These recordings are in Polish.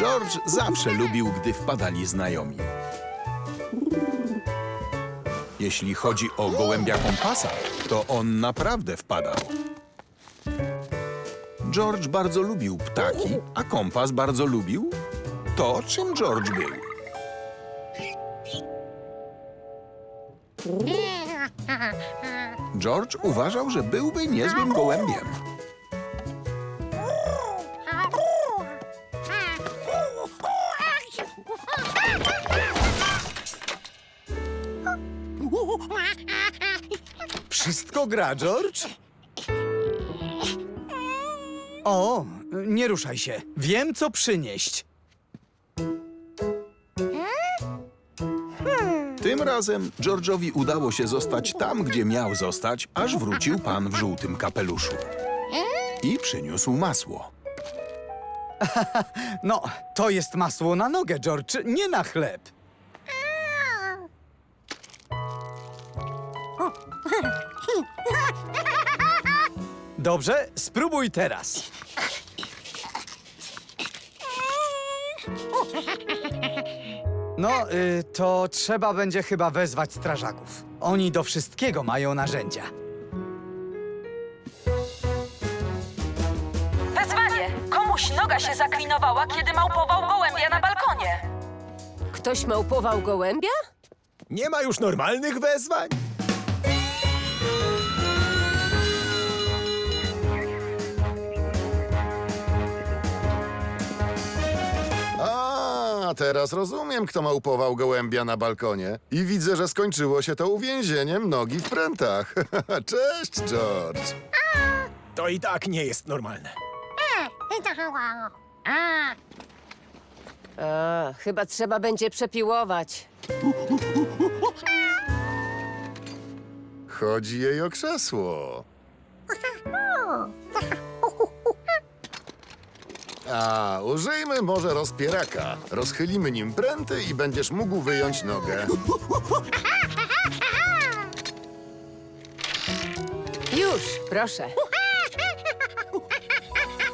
George zawsze lubił, gdy wpadali znajomi. Jeśli chodzi o gołębia kompasa, to on naprawdę wpadał. George bardzo lubił ptaki, a kompas bardzo lubił to, czym George był. George uważał, że byłby niezłym gołębiem. Wszystko gra, George? O, nie ruszaj się. Wiem, co przynieść. Tym razem George'owi udało się zostać tam, gdzie miał zostać, aż wrócił pan w żółtym kapeluszu. I przyniósł masło. No, to jest masło na nogę, George, nie na chleb. Dobrze, spróbuj teraz. No, y, to trzeba będzie chyba wezwać strażaków. Oni do wszystkiego mają narzędzia. Wezwanie! Komuś noga się zaklinowała, kiedy małpował gołębia na balkonie. Ktoś małpował gołębia? Nie ma już normalnych wezwań? A, teraz rozumiem, kto małpował gołębia na balkonie. I widzę, że skończyło się to uwięzieniem nogi w prętach. Cześć, George. To i tak nie jest normalne. A, chyba trzeba będzie przepiłować. Chodzi jej o krzesło. A, użyjmy może rozpieraka. Rozchylimy nim pręty i będziesz mógł wyjąć nogę. Już, proszę.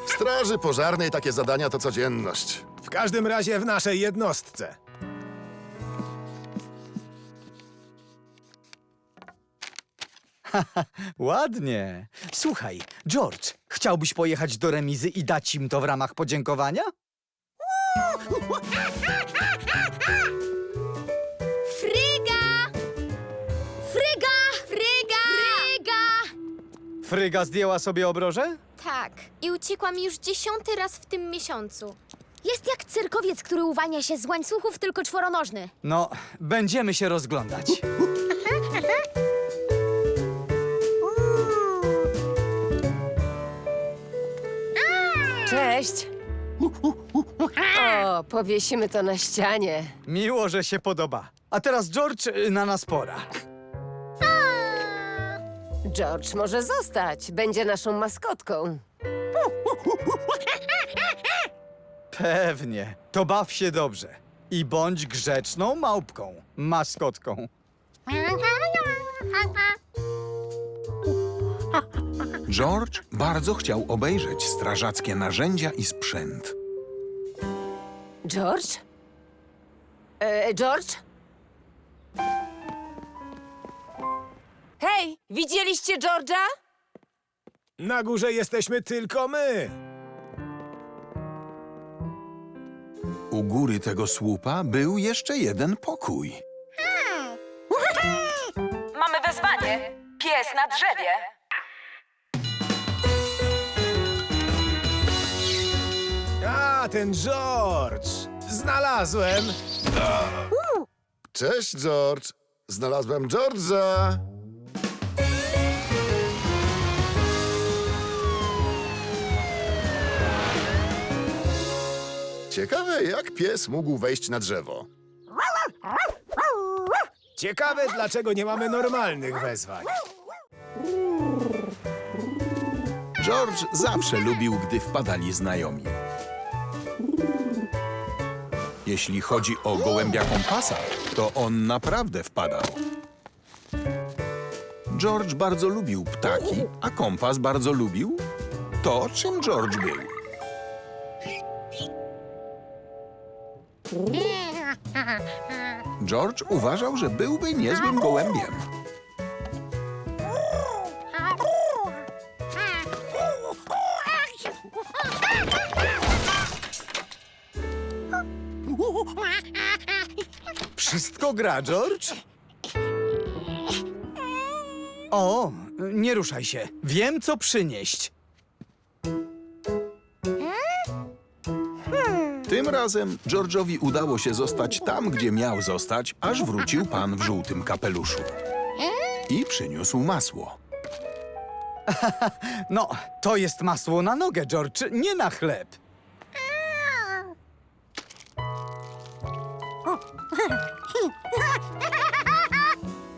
W straży pożarnej takie zadania to codzienność. W każdym razie w naszej jednostce. Ładnie. Słuchaj, George, chciałbyś pojechać do remizy i dać im to w ramach podziękowania? Fryga! Fryga! Fryga! Fryga! Fryga zdjęła sobie obroże? Tak, i uciekła mi już dziesiąty raz w tym miesiącu. Jest jak cyrkowiec, który uwalnia się z łańcuchów, tylko czworonożny. No, będziemy się rozglądać. Cześć. O, powiesimy to na ścianie. Miło, że się podoba. A teraz, George, y, na nas pora. George może zostać. Będzie naszą maskotką. Pewnie. To baw się dobrze. I bądź grzeczną małpką, maskotką. George bardzo chciał obejrzeć strażackie narzędzia i sprzęt. George? E, George? Hej, widzieliście George'a? Na górze jesteśmy tylko my. U góry tego słupa był jeszcze jeden pokój. Mamy wezwanie. Pies na drzewie. A, ten George. Znalazłem. Cześć, George. Znalazłem George'a. Ciekawe, jak pies mógł wejść na drzewo. Ciekawe, dlaczego nie mamy normalnych wezwań. George zawsze lubił, gdy wpadali znajomi. Jeśli chodzi o gołębia kompasa, to on naprawdę wpadał. George bardzo lubił ptaki, a kompas bardzo lubił to, czym George był. George uważał, że byłby niezłym gołębiem. Wszystko gra, George? O, nie ruszaj się. Wiem, co przynieść. Tym razem George'owi udało się zostać tam, gdzie miał zostać, aż wrócił pan w żółtym kapeluszu. I przyniósł masło. No, to jest masło na nogę, George, nie na chleb.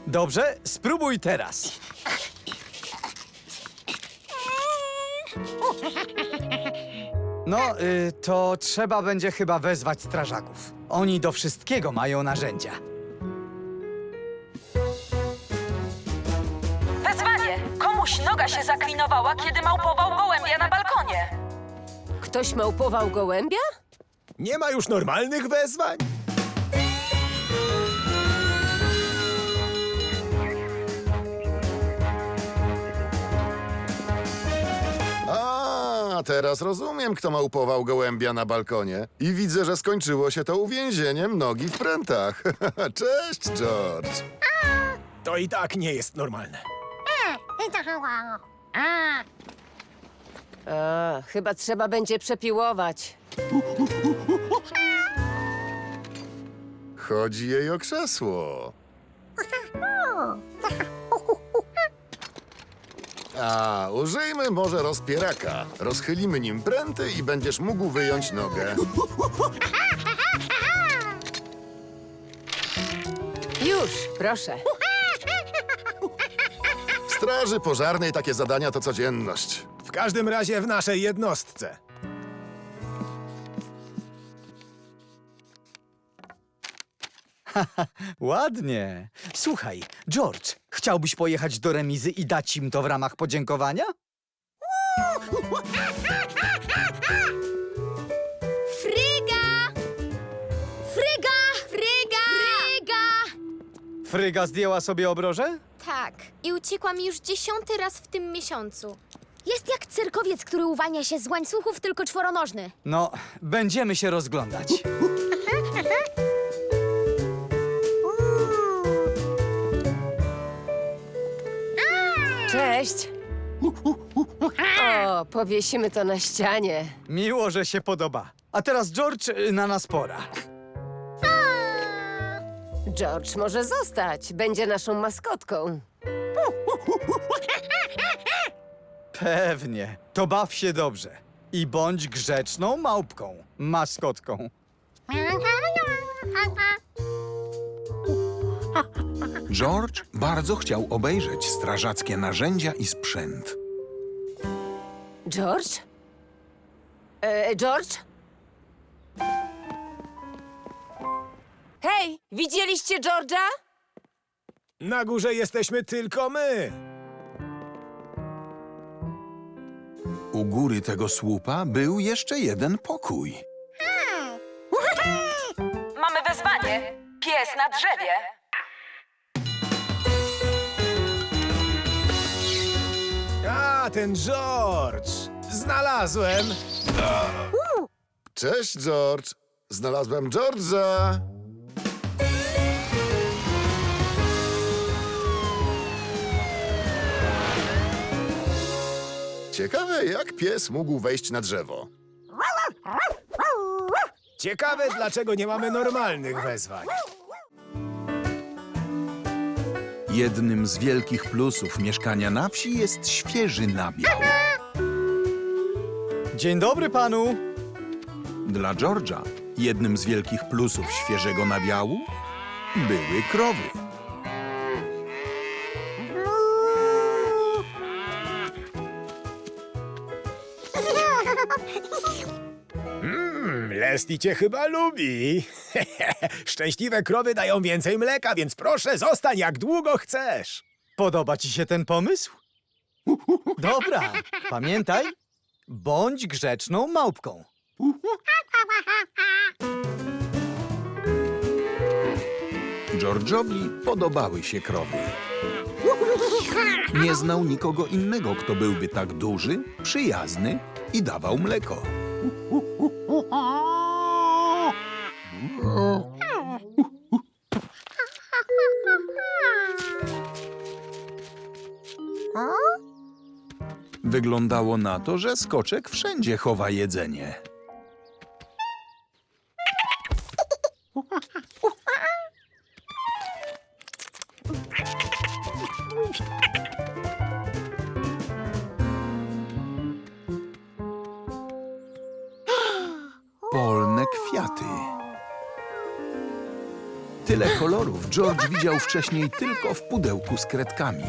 Dobrze, spróbuj teraz. No, y, to trzeba będzie chyba wezwać strażaków. Oni do wszystkiego mają narzędzia. Wezwanie! Komuś noga się zaklinowała, kiedy małpował gołębia na balkonie. Ktoś małpował gołębia? Nie ma już normalnych wezwań? A, teraz rozumiem, kto małpował gołębia na balkonie. I widzę, że skończyło się to uwięzieniem nogi w prętach. Cześć, George. To i tak nie jest normalne. A, chyba trzeba będzie przepiłować. Chodzi jej o krzesło. A, użyjmy może rozpieraka. Rozchylimy nim pręty i będziesz mógł wyjąć nogę. Już, proszę. W straży pożarnej takie zadania to codzienność. W każdym razie w naszej jednostce. Ładnie. Słuchaj, George, chciałbyś pojechać do remizy i dać im to w ramach podziękowania? Fryga! Fryga! Fryga! Fryga! Fryga zdjęła sobie obroże? Tak. I uciekła mi już dziesiąty raz w tym miesiącu. Jest jak cyrkowiec, który uwania się z łańcuchów, tylko czworonożny. No, będziemy się rozglądać. Cześć. O, powiesimy to na ścianie. Miło, że się podoba. A teraz George, y, na nas pora. George może zostać. Będzie naszą maskotką. Pewnie. To baw się dobrze. I bądź grzeczną małpką, maskotką. George bardzo chciał obejrzeć strażackie narzędzia i sprzęt. George? E, George? Hej, widzieliście George'a? Na górze jesteśmy tylko my. U góry tego słupa był jeszcze jeden pokój. Mamy wezwanie. Pies na drzewie. A, ten George. Znalazłem. Cześć, George. Znalazłem George'a. Ciekawe, jak pies mógł wejść na drzewo. Ciekawe, dlaczego nie mamy normalnych wezwań. Jednym z wielkich plusów mieszkania na wsi jest świeży nabiał. Dzień dobry panu. Dla George'a jednym z wielkich plusów świeżego nabiału były krowy. Leslie cię chyba lubi. Szczęśliwe krowy dają więcej mleka, więc proszę, zostań jak długo chcesz. Podoba ci się ten pomysł? Dobra, pamiętaj, bądź grzeczną małpką. George'owi podobały się krowy. Nie znał nikogo innego, kto byłby tak duży, przyjazny i dawał mleko. Wyglądało na to, że skoczek wszędzie chowa jedzenie. George widział wcześniej tylko w pudełku z kredkami.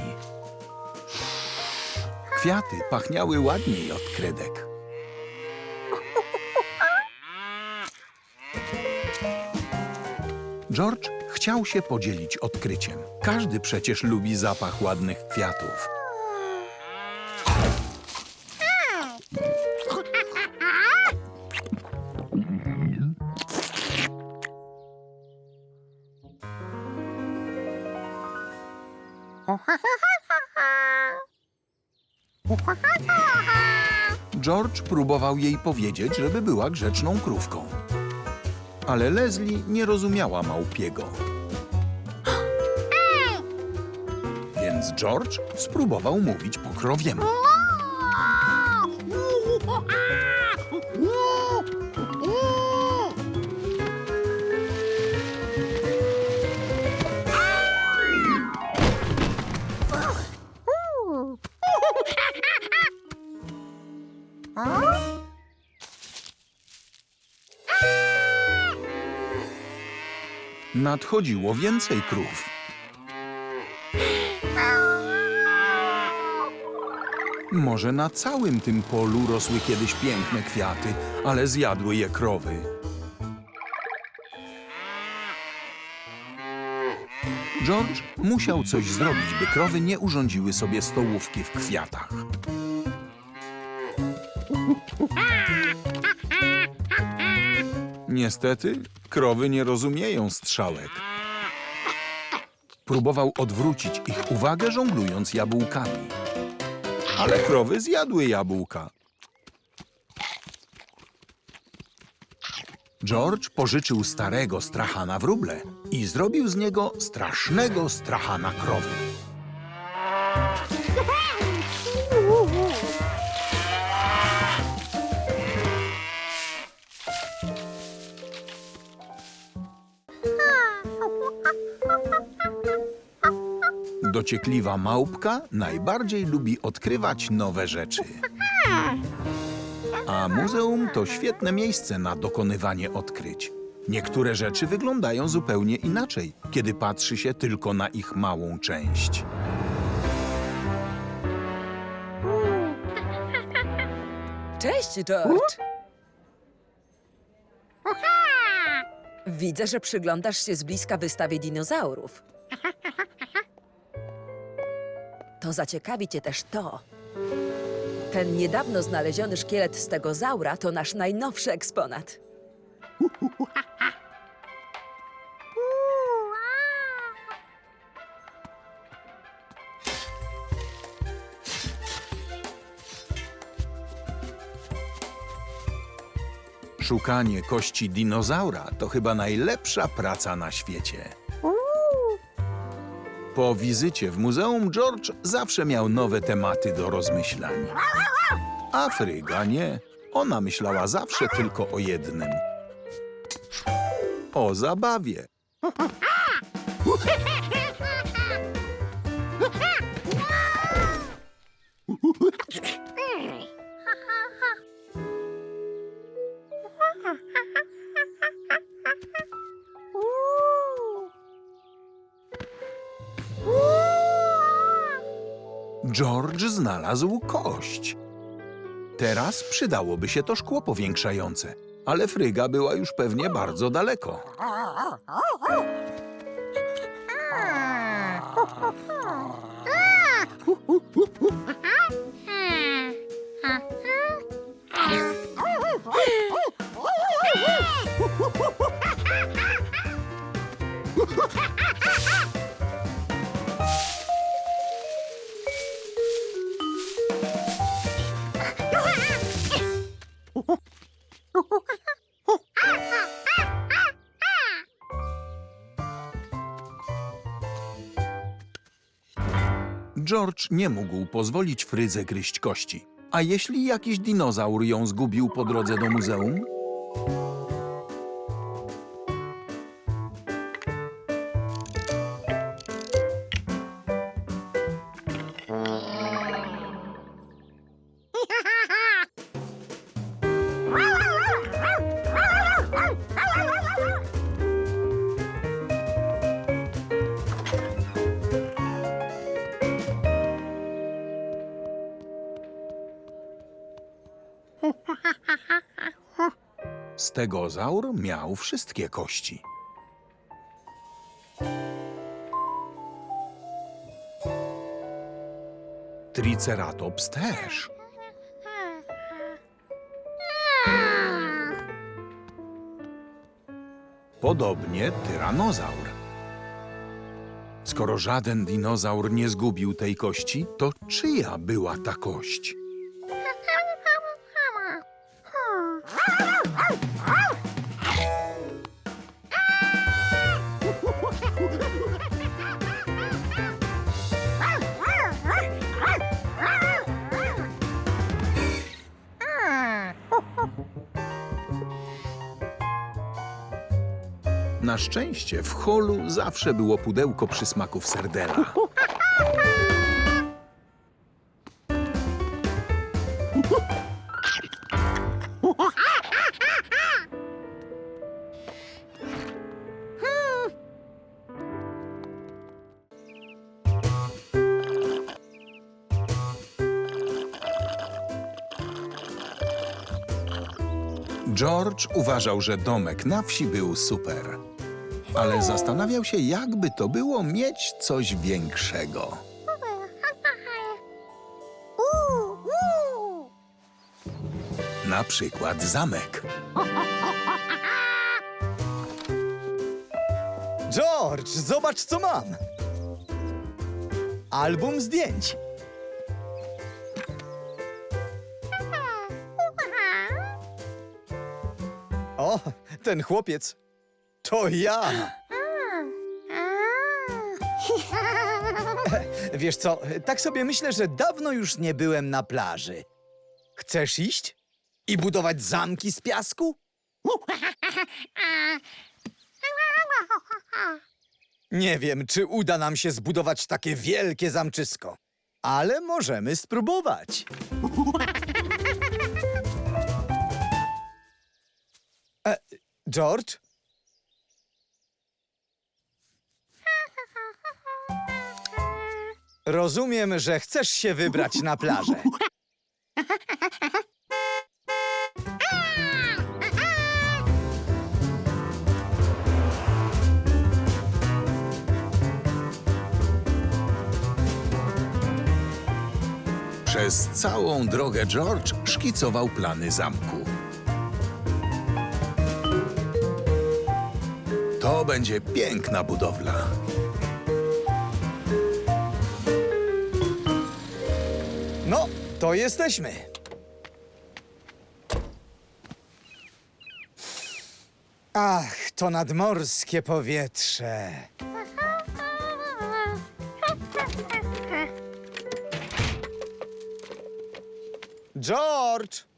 Kwiaty pachniały ładniej od kredek. George chciał się podzielić odkryciem. Każdy przecież lubi zapach ładnych kwiatów. George próbował jej powiedzieć, żeby była grzeczną krówką. Ale Leslie nie rozumiała małpiego. Więc George spróbował mówić po krowiemu. Nadchodziło więcej krów. Może na całym tym polu rosły kiedyś piękne kwiaty, ale zjadły je krowy. George musiał coś zrobić, by krowy nie urządziły sobie stołówki w kwiatach. Niestety, krowy nie rozumieją strzałek. Próbował odwrócić ich uwagę, żonglując jabłkami. Ale krowy zjadły jabłka. George pożyczył starego strachana wróble i zrobił z niego strasznego strachana krowy. Dociekliwa małpka najbardziej lubi odkrywać nowe rzeczy. A muzeum to świetne miejsce na dokonywanie odkryć. Niektóre rzeczy wyglądają zupełnie inaczej, kiedy patrzy się tylko na ich małą część. Cześć, George. Widzę, że przyglądasz się z bliska wystawie dinozaurów. To zaciekawi cię też to. Ten niedawno znaleziony szkielet stegozaura to nasz najnowszy eksponat. Szukanie kości dinozaura to chyba najlepsza praca na świecie. Po wizycie w muzeum George zawsze miał nowe tematy do rozmyślań. A nie. Ona myślała zawsze tylko o jednym. O zabawie. George znalazł kość. Teraz przydałoby się to szkło powiększające, ale Fryga była już pewnie bardzo daleko. George nie mógł pozwolić Frydze gryźć kości. A jeśli jakiś dinozaur ją zgubił po drodze do muzeum? Stegozaur miał wszystkie kości. Triceratops też. Podobnie tyranozaur. Skoro żaden dinozaur nie zgubił tej kości, to czyja była ta kość? Na szczęście w holu zawsze było pudełko przysmaków serdela. George uważał, że domek na wsi był super. Ale zastanawiał się, jakby to było mieć coś większego. Na przykład zamek. George, zobacz co mam! Album zdjęć. Ten chłopiec. To ja. Wiesz co, tak sobie myślę, że dawno już nie byłem na plaży. Chcesz iść? I budować zamki z piasku? Nie wiem, czy uda nam się zbudować takie wielkie zamczysko, ale możemy spróbować. George? Rozumiem, że chcesz się wybrać na plażę. Przez całą drogę George szkicował plany zamku. To będzie piękna budowla. No, to jesteśmy. Ach, to nadmorskie powietrze. George!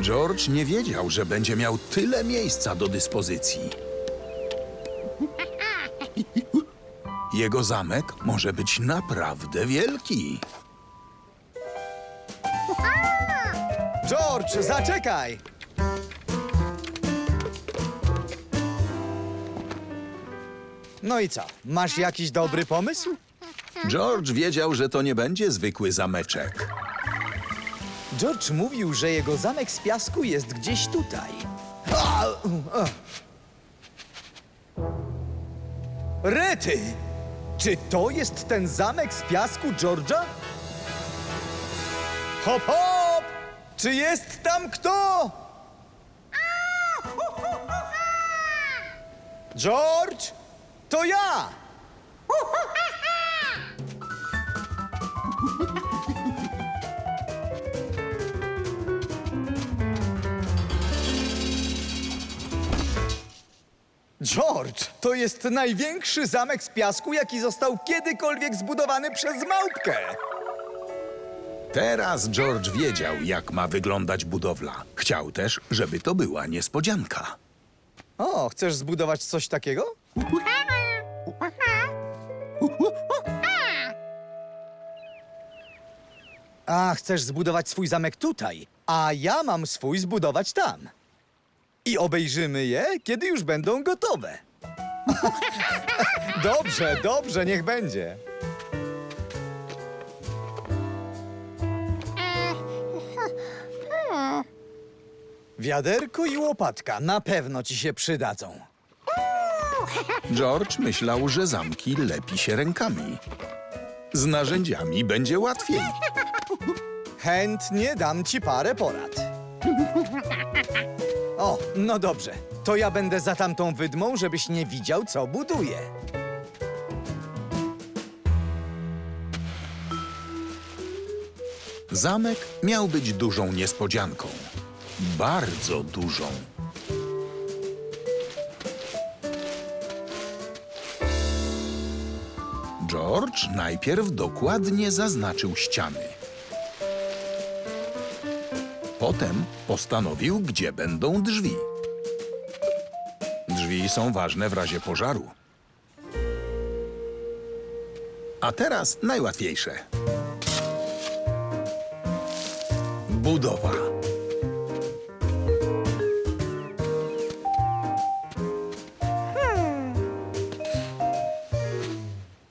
George nie wiedział, że będzie miał tyle miejsca do dyspozycji. Jego zamek może być naprawdę wielki. George, zaczekaj! No i co? Masz jakiś dobry pomysł? George wiedział, że to nie będzie zwykły zameczek. George mówił, że jego zamek z piasku jest gdzieś tutaj. Rety! Czy to jest ten zamek z piasku George'a? Hop, hop! Czy jest tam kto? George, to ja! George, to jest największy zamek z piasku, jaki został kiedykolwiek zbudowany przez małpkę. Teraz George wiedział, jak ma wyglądać budowla. Chciał też, żeby to była niespodzianka. O, chcesz zbudować coś takiego? A, chcesz zbudować swój zamek tutaj, a ja mam swój zbudować tam. I obejrzymy je, kiedy już będą gotowe. dobrze, dobrze, niech będzie. Wiaderko i łopatka na pewno ci się przydadzą. George myślał, że zamki lepi się rękami. Z narzędziami będzie łatwiej. Chętnie dam ci parę porad. O, no dobrze. To ja będę za tamtą wydmą, żebyś nie widział, co buduję. Zamek miał być dużą niespodzianką. Bardzo dużą. George najpierw dokładnie zaznaczył ściany. Potem postanowił, gdzie będą drzwi. Drzwi są ważne w razie pożaru. A teraz najłatwiejsze. Budowa.